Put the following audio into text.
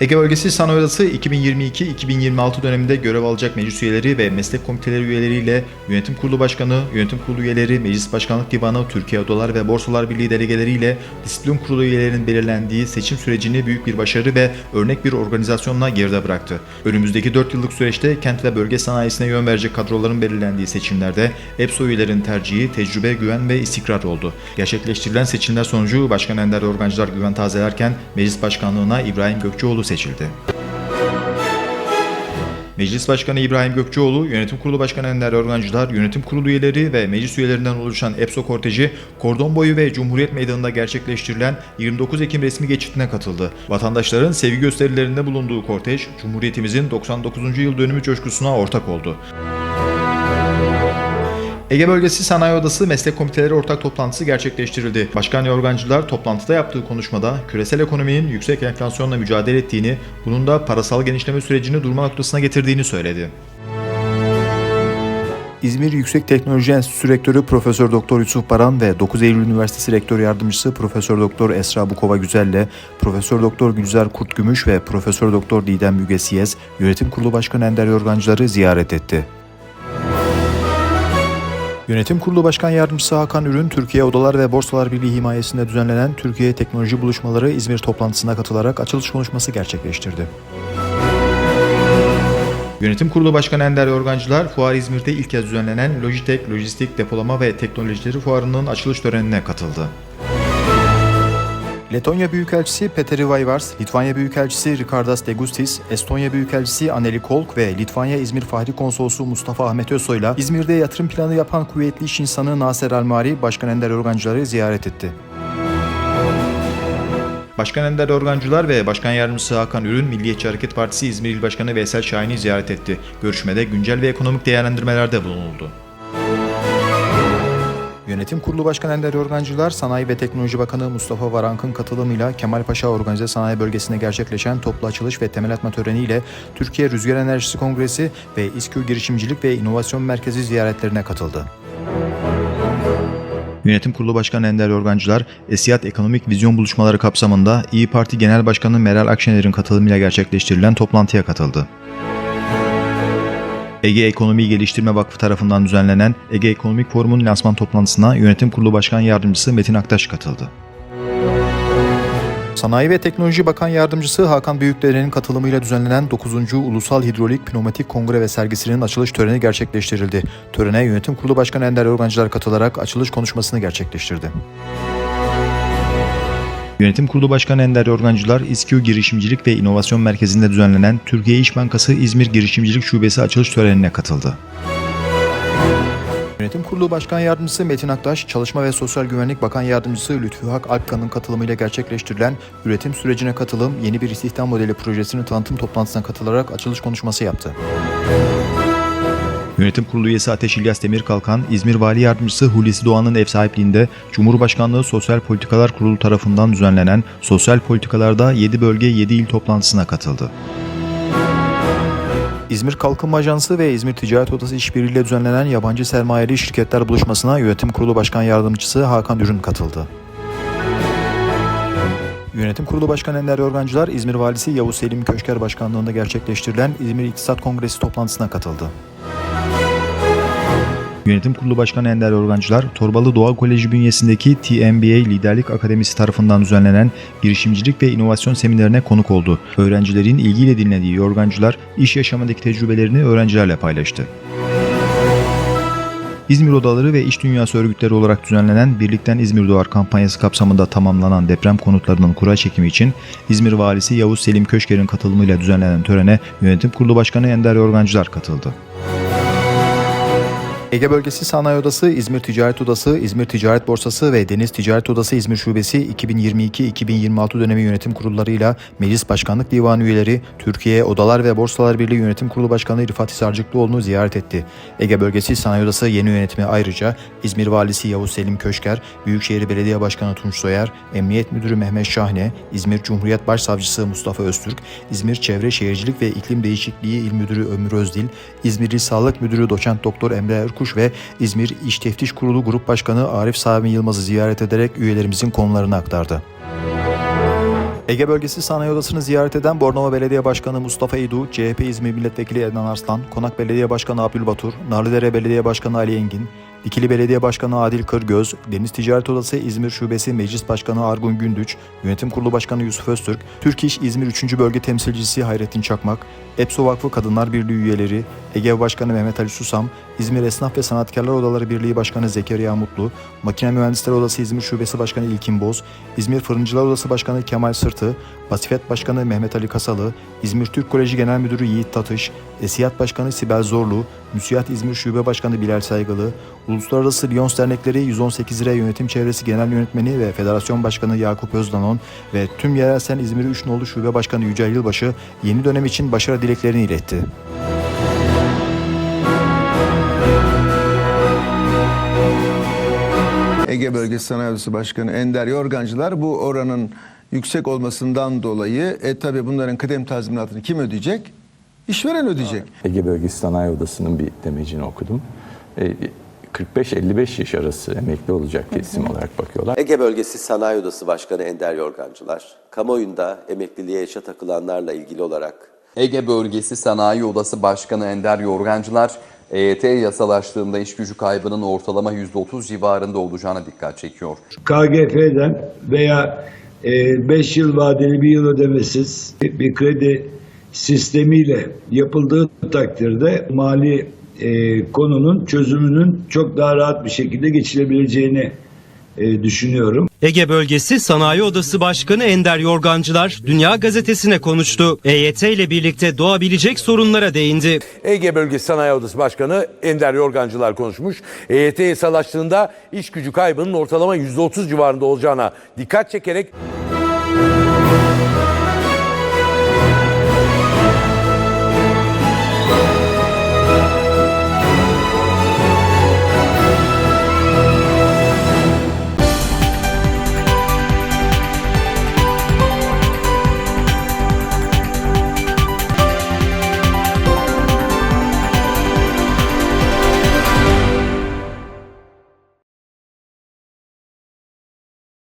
Ege Bölgesi Sanayi Odası 2022-2026 döneminde görev alacak meclis üyeleri ve meslek komiteleri üyeleriyle Yönetim Kurulu Başkanı, Yönetim Kurulu üyeleri, Meclis Başkanlık Divanı, Türkiye Odalar ve Borsalar Birliği delegeleriyle Disiplin Kurulu üyelerinin belirlendiği seçim sürecini büyük bir başarı ve örnek bir organizasyonla geride bıraktı. Önümüzdeki 4 yıllık süreçte kent ve bölge sanayisine yön verecek kadroların belirlendiği seçimlerde EPSO üyelerinin tercihi, tecrübe, güven ve istikrar oldu. Gerçekleştirilen seçimler sonucu Başkan Ender Organcılar güven tazelerken Meclis Başkanlığına İbrahim Gökçeoğlu seçildi. Meclis Başkanı İbrahim Gökçeoğlu, Yönetim Kurulu Başkanı Ender Organcılar, Yönetim Kurulu üyeleri ve meclis üyelerinden oluşan EPSO korteji, Kordon Boyu ve Cumhuriyet Meydanı'nda gerçekleştirilen 29 Ekim resmi geçitine katıldı. Vatandaşların sevgi gösterilerinde bulunduğu kortej, Cumhuriyetimizin 99. yıl dönümü coşkusuna ortak oldu. Ege Bölgesi Sanayi Odası Meslek Komiteleri Ortak Toplantısı gerçekleştirildi. Başkan Yorgancılar toplantıda yaptığı konuşmada küresel ekonominin yüksek enflasyonla mücadele ettiğini, bunun da parasal genişleme sürecini durma noktasına getirdiğini söyledi. İzmir Yüksek Teknoloji Enstitüsü Rektörü Profesör Doktor Yusuf Baran ve 9 Eylül Üniversitesi Rektör Yardımcısı Profesör Doktor Esra Bukova Güzel'le Profesör Doktor Gülzar Kurtgümüş ve Profesör Doktor Didem Mügesiyez Yönetim Kurulu Başkanı Ender Yorgancıları ziyaret etti. Yönetim Kurulu Başkan Yardımcısı Hakan Ürün, Türkiye Odalar ve Borsalar Birliği himayesinde düzenlenen Türkiye Teknoloji Buluşmaları İzmir toplantısına katılarak açılış konuşması gerçekleştirdi. Yönetim Kurulu Başkanı Ender Yorgancılar, Fuar İzmir'de ilk kez düzenlenen Logitech, Lojistik, Depolama ve Teknolojileri Fuarı'nın açılış törenine katıldı. Letonya Büyükelçisi Petteri Vaivars, Litvanya Büyükelçisi Rikardas Degustis, Estonya Büyükelçisi Anneli Kolk ve Litvanya İzmir Fahri Konsolosu Mustafa Ahmet Özsoy'la İzmir'de yatırım planı yapan kuvvetli iş insanı Naser Almari, Başkan Ender Yorgancıları ziyaret etti. Başkan Ender Organcılar ve Başkan Yardımcısı Hakan Ürün, Milliyetçi Hareket Partisi İzmir İl Başkanı Veysel Şahin'i ziyaret etti. Görüşmede güncel ve ekonomik değerlendirmelerde bulunuldu. Yönetim Kurulu Başkanı Ender Yorgancılar, Sanayi ve Teknoloji Bakanı Mustafa Varank'ın katılımıyla Kemalpaşa Organize Sanayi Bölgesi'nde gerçekleşen toplu açılış ve temel atma töreniyle Türkiye Rüzgar Enerjisi Kongresi ve İSKÜ Girişimcilik ve İnovasyon Merkezi ziyaretlerine katıldı. Yönetim Kurulu Başkanı Ender Yorgancılar, Esiyat Ekonomik Vizyon Buluşmaları kapsamında İyi Parti Genel Başkanı Meral Akşener'in katılımıyla gerçekleştirilen toplantıya katıldı. Ege Ekonomi Geliştirme Vakfı tarafından düzenlenen Ege Ekonomik Forum'un lansman toplantısına Yönetim Kurulu Başkan Yardımcısı Metin Aktaş katıldı. Sanayi ve Teknoloji Bakan Yardımcısı Hakan Büyükdere'nin katılımıyla düzenlenen 9. Ulusal Hidrolik Pneumatik Kongre ve sergisinin açılış töreni gerçekleştirildi. Törene Yönetim Kurulu Başkanı Ender Organcılar katılarak açılış konuşmasını gerçekleştirdi. Yönetim Kurulu Başkanı Ender Yorgancılar, İSKİ Girişimcilik ve İnovasyon Merkezi'nde düzenlenen Türkiye İş Bankası İzmir Girişimcilik Şubesi açılış törenine katıldı. Yönetim Kurulu Başkan Yardımcısı Metin Aktaş, Çalışma ve Sosyal Güvenlik Bakan Yardımcısı Lütfü Hak Alpkan'ın katılımıyla gerçekleştirilen üretim sürecine katılım, yeni bir istihdam modeli projesinin tanıtım toplantısına katılarak açılış konuşması yaptı. Yönetim Kurulu üyesi Ateş İlyas Demirkalkan, İzmir Vali Yardımcısı Hulusi Doğan'ın ev sahipliğinde Cumhurbaşkanlığı Sosyal Politikalar Kurulu tarafından düzenlenen Sosyal Politikalarda 7 bölge 7 il toplantısına katıldı. İzmir Kalkınma Ajansı ve İzmir Ticaret Odası işbirliğiyle düzenlenen yabancı sermayeli şirketler buluşmasına Yönetim Kurulu Başkan Yardımcısı Hakan Ürün katıldı. Yönetim Kurulu Başkanı Ender Yorgancılar, İzmir Valisi Yavuz Selim Köşker Başkanlığında gerçekleştirilen İzmir İktisat Kongresi toplantısına katıldı. Yönetim Kurulu Başkanı Ender Yorgancılar, Torbalı Doğa Koleji bünyesindeki TMBA Liderlik Akademisi tarafından düzenlenen girişimcilik ve inovasyon seminerine konuk oldu. Öğrencilerin ilgiyle dinlediği Yorgancılar, iş yaşamındaki tecrübelerini öğrencilerle paylaştı. İzmir Odaları ve İş Dünyası örgütleri olarak düzenlenen Birlikten İzmir Doğar kampanyası kapsamında tamamlanan deprem konutlarının kura çekimi için İzmir Valisi Yavuz Selim Köşker'in katılımıyla düzenlenen törene Yönetim Kurulu Başkanı Ender Yorgancılar katıldı. Ege Bölgesi Sanayi Odası, İzmir Ticaret Odası, İzmir Ticaret Borsası ve Deniz Ticaret Odası İzmir Şubesi 2022-2026 dönemi yönetim kurullarıyla Meclis Başkanlık Divanı üyeleri, Türkiye Odalar ve Borsalar Birliği Yönetim Kurulu Başkanı Rifat Hisarcıklıoğlu'nu ziyaret etti. Ege Bölgesi Sanayi Odası yeni yönetimi ayrıca İzmir Valisi Yavuz Selim Köşker, Büyükşehir Belediye Başkanı Tunç Soyer, Emniyet Müdürü Mehmet Şahne, İzmir Cumhuriyet Başsavcısı Mustafa Öztürk, İzmir Çevre Şehircilik ve İklim Değişikliği İl Müdürü Ömür Özdil, İzmir İl Sağlık Müdürü Doçent Doktor Emre Erkuş ve İzmir İş Teftiş Kurulu Grup Başkanı Arif Sami Yılmaz'ı ziyaret ederek üyelerimizin konularını aktardı. Ege Bölgesi Sanayi Odası'nı ziyaret eden Bornova Belediye Başkanı Mustafa İdu, CHP İzmir Milletvekili Ednan Arslan, Konak Belediye Başkanı Abdülbatur, Narlıdere Belediye Başkanı Ali Engin, Dikili Belediye Başkanı Adil Kırgöz, Deniz Ticaret Odası İzmir Şubesi Meclis Başkanı Argun Gündüç, Yönetim Kurulu Başkanı Yusuf Öztürk, Türk İş İzmir 3. Bölge Temsilcisi Hayrettin Çakmak, EPSO Vakfı Kadınlar Birliği üyeleri, Ege Başkanı Mehmet Ali Susam, İzmir Esnaf ve Sanatkarlar Odaları Birliği Başkanı Zekeriya Mutlu, Makine Mühendisleri Odası İzmir Şubesi Başkanı İlkin Boz, İzmir Fırıncılar Odası Başkanı Kemal Sırtı, Pasifet Başkanı Mehmet Ali Kasalı, İzmir Türk Koleji Genel Müdürü Yiğit Tatış, Esiyat Başkanı Sibel Zorlu, Müsiyat İzmir Şube Başkanı Bilal Saygılı, Uluslararası Lyons Dernekleri 118 lira Yönetim Çevresi Genel Yönetmeni ve Federasyon Başkanı Yakup Özdanon ve tüm yerel sen İzmir 3 nolu Şube Başkanı Yücel Yılbaşı yeni dönem için başarı dileklerini iletti. Ege Bölgesi Sanayi Odası Başkanı Ender Yorgancılar bu oranın yüksek olmasından dolayı e tabi bunların kıdem tazminatını kim ödeyecek? İşveren ödeyecek. Ege Bölgesi Sanayi Odası'nın bir demecini okudum. E, 45-55 yaş arası emekli olacak kesim olarak bakıyorlar. Ege Bölgesi Sanayi Odası Başkanı Ender Yorgancılar, kamuoyunda emekliliğe yaşa takılanlarla ilgili olarak Ege Bölgesi Sanayi Odası Başkanı Ender Yorgancılar, EYT yasalaştığında iş gücü kaybının ortalama %30 civarında olacağına dikkat çekiyor. KGF'den veya 5 yıl vadeli bir yıl ödemesiz bir kredi sistemiyle yapıldığı takdirde mali e, konunun çözümünün çok daha rahat bir şekilde geçilebileceğini e, düşünüyorum. Ege Bölgesi Sanayi Odası Başkanı Ender Yorgancılar Dünya Gazetesi'ne konuştu. EYT ile birlikte doğabilecek sorunlara değindi. Ege Bölgesi Sanayi Odası Başkanı Ender Yorgancılar konuşmuş. EYT yasalaştığında iş gücü kaybının ortalama %30 civarında olacağına dikkat çekerek